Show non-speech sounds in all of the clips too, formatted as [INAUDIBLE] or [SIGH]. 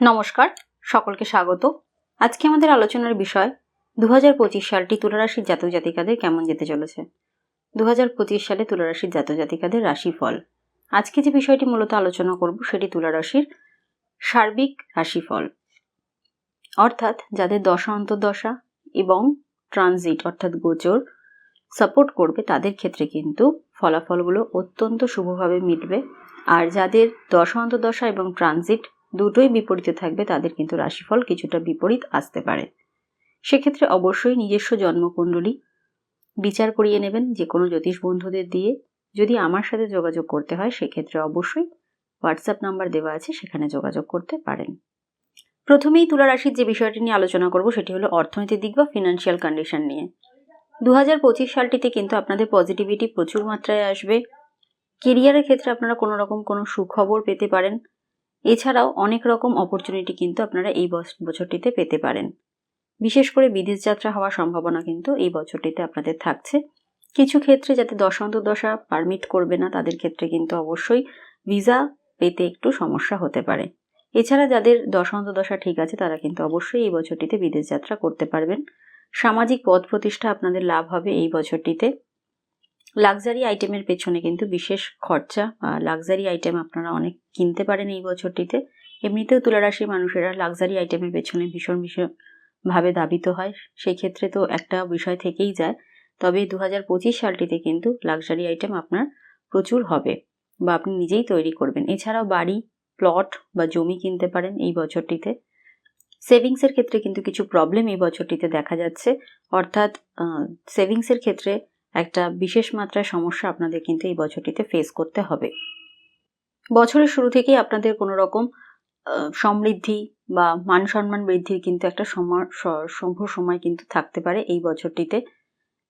নমস্কার, সকলকে স্বাগত। আজকে আমাদের আলোচনার বিষয় দু হাজার পঁচিশ সালটি তুলারাশির জাতক জাতিকাদের কেমন যেতে চলেছে? দু হাজার পঁচিশ সালে তুলারাশির জাতক জাতিকাদের রাশিফল। আজকে যে বিষয়টি মূলত আলোচনা করব, সেটি তুলারাশির সার্বিক রাশিফল। অর্থাৎ যাদের দশা অন্তর্দশা এবং ট্রানজিট অর্থাৎ গোচর সাপোর্ট করবে, তাদের ক্ষেত্রে কিন্তু ফলাফলগুলো অত্যন্ত শুভভাবে মিটবে। আর যাদের দশা অন্তর্দশা এবং ট্রানজিট দুটোই বিপরীতে থাকবে, তাদের কিন্তু রাশিফল কিছুটা বিপরীত আসতে পারে। সেক্ষেত্রে অবশ্যই নিজস্ব জন্মকুণ্ডলী বিচার করিয়ে নেবেন যে কোনো জ্যোতিষ বন্ধুদের দিয়ে। যদি আমার সাথে যোগাযোগ করতে হয়, সেক্ষেত্রে অবশ্যই হোয়াটসঅ্যাপ নাম্বার দেওয়া আছে, সেখানে যোগাযোগ করতে পারেন। প্রথমেই তুলা রাশির যে বিষয়টি নিয়ে আলোচনা করব, সেটি হলো অর্থনৈতিক দিক বা ফিনান্সিয়াল কন্ডিশন নিয়ে। দু পঁচিশ সালটিতে কিন্তু আপনাদের পজিটিভিটি প্রচুর মাত্রায় আসবে। কেরিয়ারের ক্ষেত্রে আপনারা কোনো রকম কোনো সুখবর পেতে পারেন। এছাড়াও অনেক রকম অপরচুনিটি কিন্তু আপনারা এই বছরটিতে পেতে পারেন। বিশেষ করে বিদেশ যাত্রা হওয়ার সম্ভাবনা কিন্তু এই বছরটিতে আপনাদের থাকছে। কিছু ক্ষেত্রে যাতে দশা পারমিট করবে না, তাদের ক্ষেত্রে কিন্তু অবশ্যই ভিসা পেতে একটু সমস্যা হতে পারে। এছাড়া যাদের দশা ঠিক আছে, তারা কিন্তু অবশ্যই এই বছরটিতে বিদেশ যাত্রা করতে পারবেন। সামাজিক পদ প্রতিষ্ঠা আপনাদের লাভ হবে এই বছরটিতে। লাক্সারি আইটেমের পেছনে কিন্তু বিশেষ খরচা। লাক্সারি আইটেম আপনারা অনেক কিনতে পারেন এই বছরটিতে। এমনিতেও তুলারাশি মানুষেরা লাক্সারি আইটেমের পেছনে ভীষণ ভীষণ ভাবে দাবিত হয়। সেই ক্ষেত্রে তো একটা বিষয় থেকেই যায়। তবে দু হাজার পঁচিশ সালটিতে কিন্তু লাক্সারি আইটেম আপনার প্রচুর হবে বা আপনি নিজেই তৈরি করবেন। এছাড়াও বাড়ি প্লট বা জমি কিনতে পারেন এই বছরটিতে। সেভিংসের ক্ষেত্রে কিন্তু কিছু প্রবলেম এই বছরটিতে দেখা যাচ্ছে। অর্থাৎ সেভিংসের ক্ষেত্রে একটা বিশেষ মাত্রায় সমস্যা আপনাদের কিন্তু এই বছরটিতে ফেস করতে হবে। বছরের শুরু থেকেই আপনাদের কোনো রকম সমৃদ্ধি বা মান সম্মান বৃদ্ধির কিন্তু একটা সময় সম্ভ সময় কিন্তু থাকতে পারে এই বছরটিতে।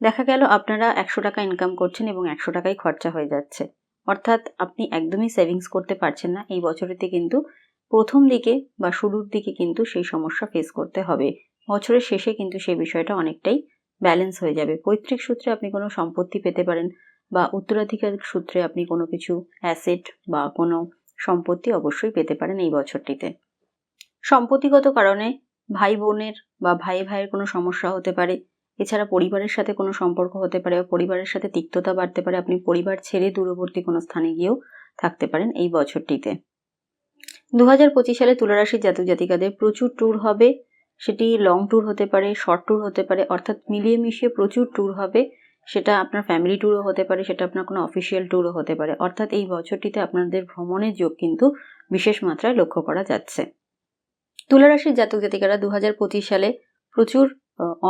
দেখা গেল আপনারা একশো টাকা ইনকাম করছেন এবং একশো টাকাই খরচা হয়ে যাচ্ছে। অর্থাৎ আপনি একদমই সেভিংস করতে পারছেন না। এই বছরেতে কিন্তু প্রথম দিকে বা শুরুর দিকে কিন্তু সেই সমস্যা ফেস করতে হবে। বছরের শেষে কিন্তু সেই বিষয়টা অনেকটাই ব্যালেন্স হয়ে যাবে। পৈতৃক সূত্রে আপনি কোনো সম্পত্তি পেতে পারেন বা উত্তরাধিকার সূত্রে আপনি কোনো কিছু অ্যাসেট বা কোনো সম্পত্তি অবশ্যই পেতে পারেন এই বছরটিতে। সম্পত্তিগত কারণে ভাই বোনের বা ভাই ভাইয়ের কোনো সমস্যা হতে পারে। এছাড়া পরিবারের সাথে কোনো সম্পর্ক হতে পারে বা পরিবারের সাথে তিক্ততা বাড়তে পারে। আপনি পরিবার ছেড়ে দূরবর্তী কোনো স্থানে গিয়েও থাকতে পারেন এই বছরটিতে। দু পঁচিশ সালে তুলারাশির জাতক জাতিকাদের প্রচুর ট্যুর হবে। সেটি লং ট্যুর হতে পারে শর্ট ট্যুর হতে পারে, অর্থাৎ মিলিয়ে মিশিয়ে প্রচুর ট্যুর হবে। সেটা আপনার ফ্যামিলি ট্যুরও হতে পারে, সেটা আপনার কোনো অফিসিয়াল ট্যুরও হতে পারে। অর্থাৎ এই বছরটিতে আপনাদের ভ্রমণের যোগ কিন্তু বিশেষ মাত্রায় লক্ষ্য করা যাচ্ছে। তুলারাশির জাতক জাতিকারা দু হাজার পঁচিশ সালে প্রচুর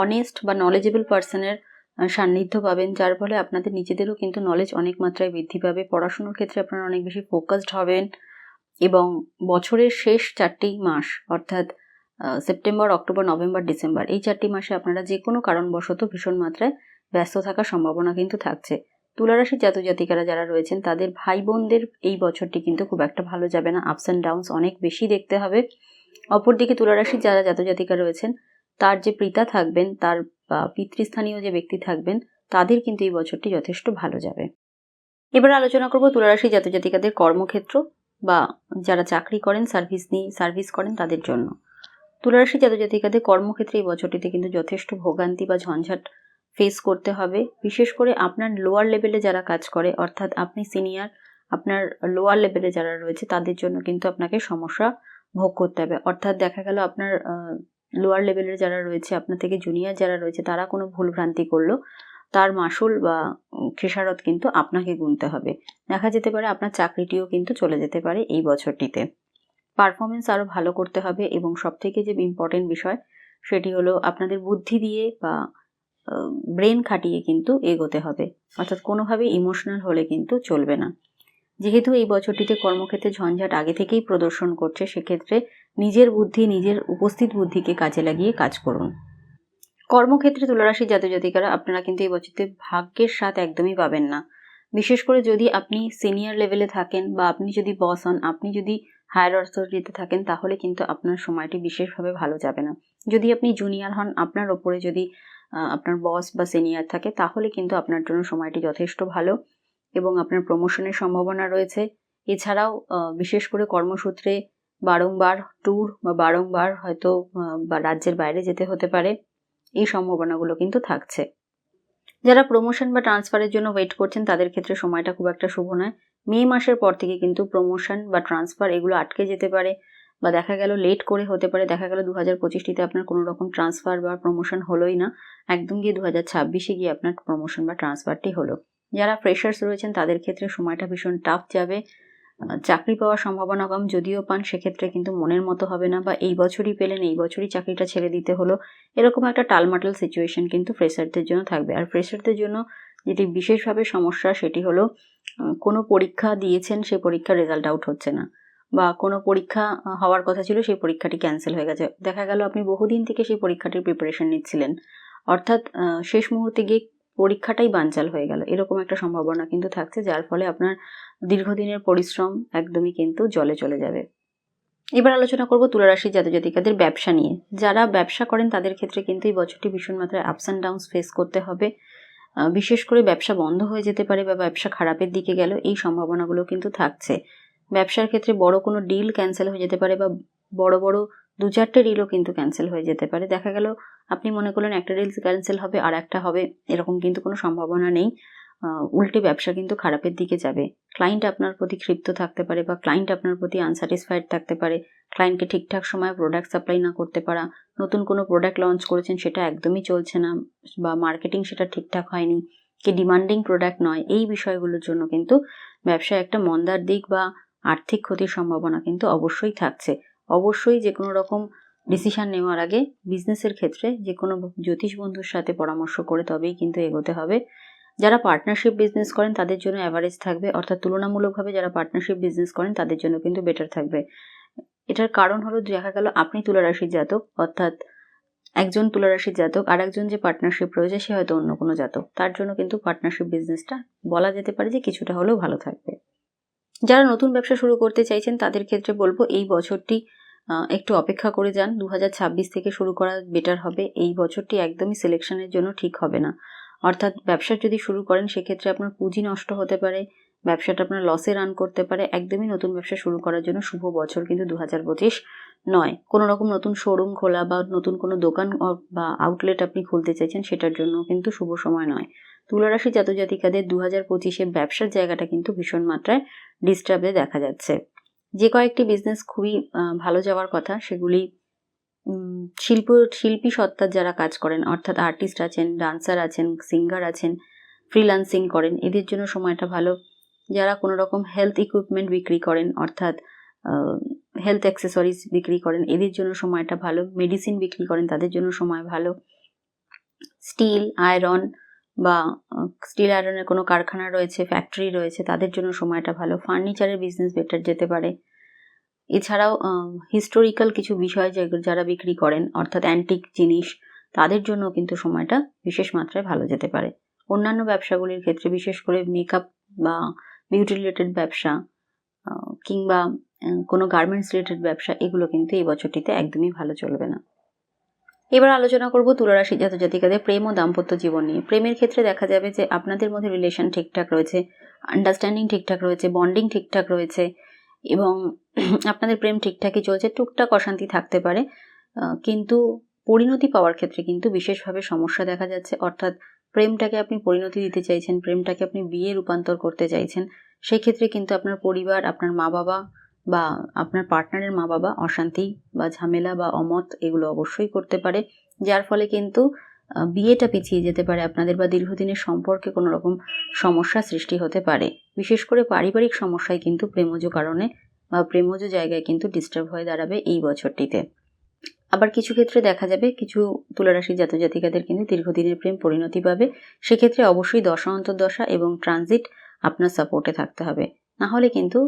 অনেস্ট বা নলেজেবল পার্সনের সান্নিধ্য পাবেন, যার ফলে আপনাদের নিজেদেরও কিন্তু নলেজ অনেক মাত্রায় বৃদ্ধি পাবে। পড়াশুনোর ক্ষেত্রে আপনারা অনেক বেশি ফোকাসড হবেন এবং বছরের শেষ চারটি মাস, অর্থাৎ সেপ্টেম্বর, অক্টোবর, নভেম্বর, ডিসেম্বর, এই চারটি মাসে আপনারা যে কোনো কারণবশত ভীষণ মাত্রায় ব্যস্ত থাকার সম্ভাবনা কিন্তু থাকছে। তুলারাশির জাতক জাতিকারা যারা রয়েছেন, তাদের ভাই বোনদের এই বছরটি কিন্তু খুব একটা ভালো যাবে না। আপস অ্যান্ড ডাউনস অনেক বেশি দেখতে হবে। অপরদিকে তুলারাশির যারা জাতজাতিকা রয়েছেন, তার যে পিতা থাকবেন, তার পিতৃস্থানীয় যে ব্যক্তি থাকবেন, তাদের কিন্তু এই বছরটি যথেষ্ট ভালো যাবে। এবার আলোচনা করব তুলারাশি জাতজাতিকাদের কর্মক্ষেত্র বা যারা চাকরি করেন, সার্ভিস নিয়ে, সার্ভিস করেন তাদের জন্য। তুলারাশি জাতজাতিকাদের কর্মক্ষেত্রে এই বছরটিতে কিন্তু যথেষ্ট ভোগান্তি বা ঝঞ্ঝাট ফেস করতে হবে। বিশেষ করে আপনার লোয়ার লেভেলে যারা কাজ করে, অর্থাৎ আপনি সিনিয়র আপনার লোয়ার লেভেলে যারা রয়েছে, তাদের জন্য কিন্তু আপনাকে সমস্যা ভোগ করতে হবে। অর্থাৎ দেখা গেল আপনার লোয়ার লেভেলের যারা রয়েছে, আপনার থেকে জুনিয়র যারা রয়েছে, তারা কোনো ভুল ভ্রান্তি করল, তার মাসুল বা খেসারত কিন্তু আপনাকে গুনতে হবে। দেখা যেতে পারে আপনার চাকরিটিও কিন্তু চলে যেতে পারে এই বছরটিতে। পারফরমেন্স আরও ভালো করতে হবে এবং সবথেকে যে ইম্পর্টেন্ট বিষয়, সেটি হলো আপনাদের বুদ্ধি দিয়ে বা ব্রেন খাটিয়ে কিন্তু এগোতে হবে। অর্থাৎ কোনোভাবে ইমোশনাল হলে কিন্তু চলবে না। যেহেতু এই বছরটিতে কর্মক্ষেত্রে ঝঞ্ঝাট আগে থেকেই প্রদর্শন করছে, সেক্ষেত্রে নিজের বুদ্ধি, নিজের উপস্থিত বুদ্ধিকে কাজে লাগিয়ে কাজ করুন। কর্মক্ষেত্রে তুলারাশি জাতজাতিকারা আপনারা কিন্তু এই বছরতে ভাগ্যের স্বাদ একদমই পাবেন না। বিশেষ করে যদি আপনি সিনিয়র লেভেলে থাকেন বা আপনি যদি বস হন, আপনি যদি হায়ার অথরিটিতে থাকেন, তাহলে কিন্তু আপনার সময়টি বিশেষভাবে ভালো যাবে না। যদি আপনি জুনিয়র হন, আপনার ওপরে যদি আপনার বস বা সিনিয়র থাকে, তাহলে কিন্তু আপনার জন্য সময়টি যথেষ্ট ভালো এবং আপনার প্রমোশনের সম্ভাবনা রয়েছে। এছাড়াও বিশেষ করে কর্মসূত্রে বারংবার ট্যুর বা বারংবার হয়তো বা রাজ্যের বাইরে যেতে হতে পারে, এই সম্ভাবনাগুলো কিন্তু থাকছে। যারা প্রমোশন বা ট্রান্সফারের জন্য ওয়েট করছেন, তাদের ক্ষেত্রে সময়টা খুব একটা শুভ নয়। মে মাসের পর থেকে কিন্তু প্রমোশন বা ট্রান্সফার এগুলো আটকে যেতে পারে বা দেখা গেল লেট করে হতে পারে। দেখা গেল দু হাজার পঁচিশটিতে আপনার কোনো রকম ট্রান্সফার বা প্রমোশন হলোই না। একদম গিয়ে দু হাজার ছাব্বিশে গিয়ে আপনার প্রমোশন বা ট্রান্সফারটি হলো। যারা ফ্রেশার্স রয়েছেন, তাদের ক্ষেত্রে সময়টা ভীষণ টাফ যাবে। চাকরি পাওয়ার সম্ভাবনা কম যদিও পান, সেক্ষেত্রে কিন্তু মনের মতো হবে না বা এই বছরই পেলেন, এই বছরই চাকরিটা ছেড়ে দিতে হলো। এরকম একটা টালমাটাল সিচুয়েশন কিন্তু ফ্রেশারদের জন্য থাকবে। আর ফ্রেশারদের জন্য যেটি বিশেষভাবে সমস্যা সেটি হলো কোনো পরীক্ষা দিয়েছেন সেই পরীক্ষার রেজাল্ট আউট হচ্ছে না। বা কোনো পরীক্ষা হওয়ার কথা ছিল সেই পরীক্ষাটি ক্যান্সেল হয়ে গেছে। দেখা গেল আপনি বহুদিন থেকে সেই পরীক্ষাটির প্রিপারেশন নিচ্ছিলেন। অর্থাৎ শেষ মুহূর্তে গিয়ে পরীক্ষাটাই বানচাল হয়ে গেল। এরকম একটা সম্ভাবনা কিন্তু থাকছে, যার ফলে আপনার দীর্ঘদিনের পরিশ্রম একদমই কিন্তু জলে চলে যাবে। এবার আলোচনা করব তুলারাশি জাতজাতিকাদের ব্যবসা নিয়ে। যারা ব্যবসা করেন তাদের ক্ষেত্রে কিন্তু এই বছরটি ভীষণ মাত্রায় আপস অ্যান্ড ডাউনস ফেস করতে হবে। বিশেষ করে ব্যবসা বন্ধ হয়ে যেতে পারে বা ব্যবসা খারাপের দিকে গেল, এই সম্ভাবনাগুলো কিন্তু থাকছে। ব্যবসার ক্ষেত্রে বড় কোনো ডিল ক্যান্সেল হয়ে যেতে পারে বা বড় বড় দু চারটে ডিলও কিন্তু ক্যান্সেল হয়ে যেতে পারে। দেখা গেল, আপনি মনে করলেন একটা ডিল ক্যান্সেল হবে আর একটা হবে, এরকম কিন্তু কোনো সম্ভাবনা নেই। উল্টে ব্যবসা কিন্তু খারাপের দিকে যাবে। ক্লায়েন্ট আপনার প্রতি ক্ষিপ্ত থাকতে পারে বা ক্লায়েন্ট আপনার প্রতি আনস্যাটিসফাইড থাকতে পারে। ক্লায়েন্টকে ঠিকঠাক সময়ে প্রোডাক্ট সাপ্লাই না করতে পারা। নতুন কোনো প্রোডাক্ট লঞ্চ করেছেন, সেটা একদমই চলছে না বা মার্কেটিং সেটা ঠিকঠাক হয়নি। কি ডিমান্ডিং প্রোডাক্ট নয়, এই বিষয়গুলোর জন্য কিন্তু ব্যবসায় একটা মন্দার দিক বা আর্থিক ক্ষতির সম্ভাবনা কিন্তু অবশ্যই থাকছে। অবশ্যই যে কোনো রকম ডিসিশন নেওয়ার আগে বিজনেসের ক্ষেত্রে যে কোনো জ্যোতিষ বন্ধুর সাথে পরামর্শ করে তবেই কিন্তু এগোতে হবে। যারা পার্টনারশিপ বিজনেস করেন, তাদের জন্য অ্যাভারেজ থাকবে। অর্থাৎ তুলনামূলকভাবে যারা পার্টনারশিপ বিজনেস করেন, তাদের জন্য কিন্তু বেটার থাকবে। এটার কারণ হলো দেখা গেল, আপনি তুলারাশির জাতক, অর্থাৎ একজন তুলারাশির জাতক, আর একজন যে পার্টনারশিপ রয়েছে, সে হয়তো অন্য কোনো জাতক। তার জন্য কিন্তু পার্টনারশিপ বিজনেসটা বলা যেতে পারে যে কিছুটা হলেও ভালো থাকবে। যারা নতুন ব্যবসা শুরু করতে চাইছেন, তাদের ক্ষেত্রে বলব, এই বছরটি একটু অপেক্ষা করে যান। দু হাজার ছাব্বিশ থেকে শুরু করা বেটার হবে। এই বছরটি একদমই সিলেকশনের জন্য ঠিক হবে না। অর্থাৎ ব্যবসা যদি শুরু করেন, সেক্ষেত্রে আপনার পুঁজি নষ্ট হতে পারে, ব্যবসাটা আপনার লসে রান করতে পারে। একদমই নতুন ব্যবসা শুরু করার জন্য শুভ বছর কিন্তু দু হাজার পঁচিশ নয়। কোনো রকম নতুন শোরুম খোলা বা নতুন কোনো দোকান বা আউটলেট আপনি খুলতে চাইছেন, সেটার জন্য কিন্তু শুভ সময় নয়। তুলারাশি জাতজাতিকাদের দু হাজার পঁচিশে ব্যবসার জায়গাটা কিন্তু ভীষণ মাত্রায় ডিস্টার্বে দেখা যাচ্ছে। যে কয়েকটি বিজনেস খুবই ভালো যাওয়ার কথা, সেগুলি শিল্প, শিল্পী সত্তার যারা কাজ করেন, অর্থাৎ আর্টিস্ট আছেন ডান্সার আছেন সিঙ্গার আছেন ফ্রিল্যান্সিং করেন, এদের জন্য সময়টা ভালো। যারা কোনো রকম হেলথ ইকুইপমেন্ট বিক্রি করেন, অর্থাৎ হেলথ অ্যাক্সেসরিজ বিক্রি করেন, এদের জন্য সময়টা ভালো। মেডিসিন বিক্রি করেন, তাদের জন্য সময় ভালো। স্টিল আয়রন বা স্টিল আয়রনের কোনো কারখানা রয়েছে ফ্যাক্টরি রয়েছে, তাদের জন্য সময়টা ভালো। ফার্নিচারের বিজনেস বেটার যেতে পারে। এছাড়াও হিস্টোরিক্যাল কিছু বিষয় যারা বিক্রি করেন, অর্থাৎ অ্যান্টিক জিনিস, তাদের জন্য কিন্তু সময়টা বিশেষ মাত্রায় ভালো যেতে পারে। অন্যান্য ব্যবসাগুলির ক্ষেত্রে, বিশেষ করে মেকআপ বা বিউটি রিলেটেড ব্যবসা কিংবা কোনো গার্মেন্টস রিলেটেড ব্যবসা, এগুলো কিন্তু এই বছরটিতে একদমই ভালো চলবে না। এবার আলোচনা করব তুলারাশি জাত জাতিকাদের প্রেম ও দাম্পত্য জীবন নিয়ে। প্রেমের ক্ষেত্রে দেখা যাবে যে আপনাদের মধ্যে রিলেশন ঠিকঠাক রয়েছে আন্ডারস্ট্যান্ডিং ঠিকঠাক রয়েছে বন্ডিং ঠিকঠাক রয়েছে এবং [CLEARS THROAT] আপনাদের প্রেম ঠিকঠাকই চলছে, টুকটাক অশান্তি থাকতে পারে কিন্তু পরিণতি পাওয়ার ক্ষেত্রে কিন্তু বিশেষভাবে সমস্যা দেখা যাচ্ছে। অর্থাৎ প্রেমটাকে আপনি পরিণতি দিতে চাইছেন, প্রেমটাকে আপনি বিয়ে রূপান্তর করতে চাইছেন সেই ক্ষেত্রে কিন্তু আপনার পরিবার, আপনার মা বাবা বা আপনার পার্টনারের মা বাবা অশান্তি বা ঝামেলা বা অমত এগুলো অবশ্যই করতে পারে, যার ফলে কিন্তু বিয়েটা পিছিয়ে যেতে পারে, আপনাদের বা দীর্ঘদিনের সম্পর্কে কোনো রকম সমস্যা সৃষ্টি হতে পারে। বিশেষ করে পারিবারিক সমস্যায় কিন্তু প্রেমজ কারণে বা প্রেমজ জায়গায় কিন্তু ডিস্টার্ব হয়ে দাঁড়াবে এই বছরটিতে। আবার কিছু ক্ষেত্রে দেখা যাবে, কিছু তুলারাশি জাতজাতিকাদের কিন্তু দীর্ঘদিনের প্রেম পরিণতি পাবে। সেক্ষেত্রে অবশ্যই দশা অন্তর্দশা এবং ট্রানজিট আপনার সাপোর্টে থাকতে হবে। না হলে কিন্তু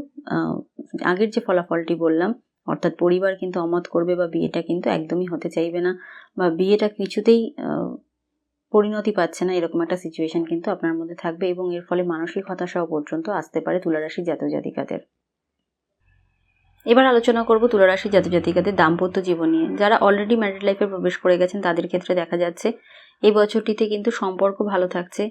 আগের যে ফলাফলটি বললাম অর্থাৎ পরিবার কিন্তু অমত করবে বা বিয়েটা কিন্তু একদমই হতে চাইবে না বা বিয়েটা কিছুতেই পরিণতি পাচ্ছে না, এরকম একটা সিচুয়েশন কিন্তু আপনার মধ্যে থাকবে এবং এর ফলে মানসিক হতাশাও পর্যন্ত আসতে পারে তুলারাশি জাতজাতিকাদের। এবার আলোচনা করব তুলারাশি জাতজাতিকাদের দাম্পত্য জীবন নিয়ে। যারা অলরেডি ম্যারিড লাইফে প্রবেশ করে গেছেন, তাদের ক্ষেত্রে দেখা যাচ্ছে এই বছরটিতে কিন্তু সম্পর্ক ভালো থাকছে।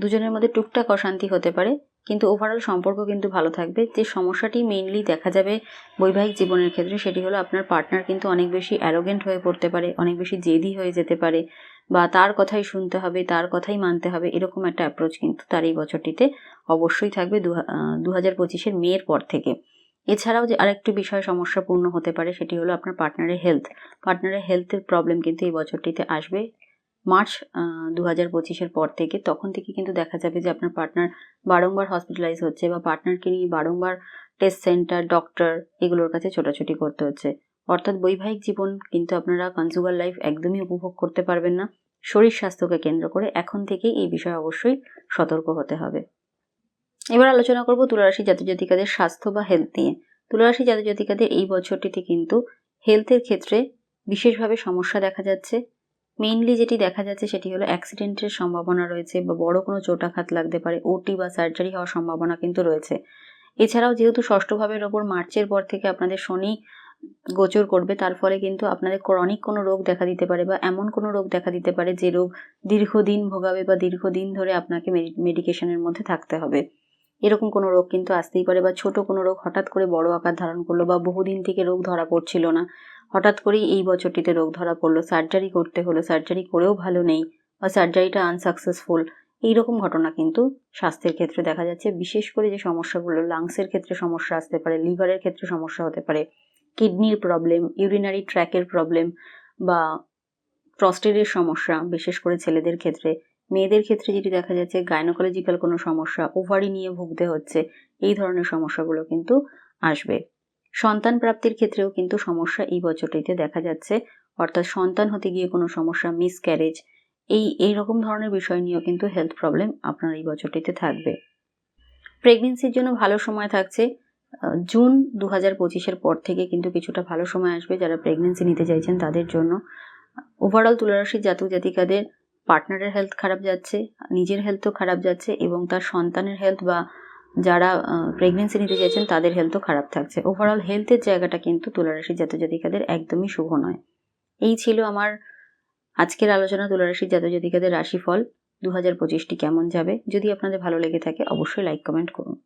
দুজনের মধ্যে টুকটাক অশান্তি হতে পারে। কিন্তু ওভারঅল সম্পর্ক কিন্তু ভালো থাকবে। যে সমস্যাটি মেইনলি দেখা যাবে বৈবাহিক জীবনের ক্ষেত্রে, সেটি হলো আপনার পার্টনার কিন্তু অনেক বেশি অ্যারোগেন্ট হয়ে পড়তে পারে, অনেক বেশি জেদি হয়ে যেতে পারে বা তার কথাই শুনতে হবে, তার কথাই মানতে হবে, এরকম একটা অ্যাপ্রোচ কিন্তু তার এই বছরটিতে অবশ্যই থাকবে দু হাজার পঁচিশের মেয়ের পর থেকে। এছাড়াও যে আরেকটি বিষয় সমস্যাপূর্ণ হতে পারে, সেটি হলো আপনার পার্টনারের হেলথ পার্টনারের হেলথের প্রবলেম কিন্তু এই বছরটিতে আসবে। মার্চ দু হাজার পঁচিশের পর থেকে, তখন থেকে কিন্তু দেখা যাবে যে আপনার পার্টনার বারংবার হসপিটালাইজ হচ্ছে বা পার্টনারকে নিয়ে বারংবার টেস্ট সেন্টার ডক্টর এগুলোর কাছে ছোটাছুটি করতে হচ্ছে। অর্থাৎ বৈবাহিক জীবন কিন্তু আপনারা কনজুগার লাইফ একদমই উপভোগ করতে পারবেন না। শরীর স্বাস্থ্যকে কেন্দ্র করে এখন থেকেই এই বিষয়ে অবশ্যই সতর্ক হতে হবে। এবার আলোচনা করব তুলারাশি জাতিকাদের স্বাস্থ্য বা হেলথ নিয়ে। তুলারাশি জাতিকাদের এই বছরটিতে কিন্তু হেলথের ক্ষেত্রে বিশেষভাবে সমস্যা দেখা যাচ্ছে। মেইনলি যেটি দেখা যাচ্ছে সেটি হলো অ্যাক্সিডেন্টের সম্ভাবনা রয়েছে বা বড় কোনো চোটাঘাত লাগতে পারে ওটি বা সার্জারি হওয়ার সম্ভাবনা কিন্তু রয়েছে। এছাড়াও যেহেতু ষষ্ঠ ভাবের ওপর মার্চের পর থেকে আপনাদের শনি গোচর করবে, তার ফলে কিন্তু আপনাদের ক্রনিক কোনো রোগ দেখা দিতে পারে বা এমন কোনো রোগ দেখা দিতে পারে যে রোগ দীর্ঘদিন ভোগাবে বা দীর্ঘদিন ধরে আপনাকে মেডিকেশনের মধ্যে থাকতে হবে। এরকম কোনো রোগ কিন্তু আসতেই পারে বা ছোট কোনো রোগ হঠাৎ করে বড় আকার ধারণ করল বা বহুদিন থেকে রোগ ধরা পড়ছিল না। হঠাৎ করেই এই বছরটিতে রোগ ধরা পড়ল। সার্জারি করতে হলো। সার্জারি করেও ভালো নেই বা সার্জারিটা আনসাকসেসফুল এইরকম ঘটনা কিন্তু স্বাস্থ্যের ক্ষেত্রে দেখা যাচ্ছে। বিশেষ করে যে সমস্যাগুলো লাংসের ক্ষেত্রে সমস্যা আসতে পারে লিভারের ক্ষেত্রে সমস্যা হতে পারে কিডনির প্রবলেম ইউরিনারি ট্র্যাকের প্রবলেম বা প্রস্টেটের সমস্যা, বিশেষ করে ছেলেদের ক্ষেত্রে। মেয়েদের ক্ষেত্রে যেটি দেখা যাচ্ছে গাইনোকোলজিক্যাল কোনো সমস্যা ওভারি নিয়ে ভুগতে হচ্ছে, এই ধরনের সমস্যাগুলো কিন্তু আসবে। সন্তান প্রাপ্তির ক্ষেত্রেও কিন্তু সমস্যা এই বছরটিতে দেখা যাচ্ছে। অর্থাৎ সন্তান হতে গিয়ে কোনো সমস্যা মিসক্যারেজ এই এই রকম ধরনের বিষয় নিয়েও কিন্তু হেলথ প্রবলেম আপনার এই বছরটিতে থাকবে। প্রেগনেন্সির জন্য ভালো সময় থাকছে। জুন দু হাজার পঁচিশের পর থেকে কিন্তু কিছুটা ভালো সময় আসবে যারা প্রেগনেন্সি নিতে চাইছেন তাদের জন্য। ওভারঅল তুলারাশির জাতক জাতিকাদের পার্টনারের হেলথ খারাপ যাচ্ছে, নিজের হেলথও খারাপ যাচ্ছে এবং তার সন্তানের হেলথ বা যারা প্রেগনেন্সি নিতে চাইছেন, তাদের হেলথও খারাপ থাকছে। ওভারঅল হেলথের জায়গাটা কিন্তু তুলারাশির জাতক জাতিকাদের একদমই শুভ নয়। এই ছিল আমার আজকের আলোচনা তুলারাশির জাতক জাতিকাদের রাশিফল। দু হাজার পঁচিশটি কেমন যাবে? যদি আপনাদের ভালো লেগে থাকে, অবশ্যই লাইক কমেন্ট করুন।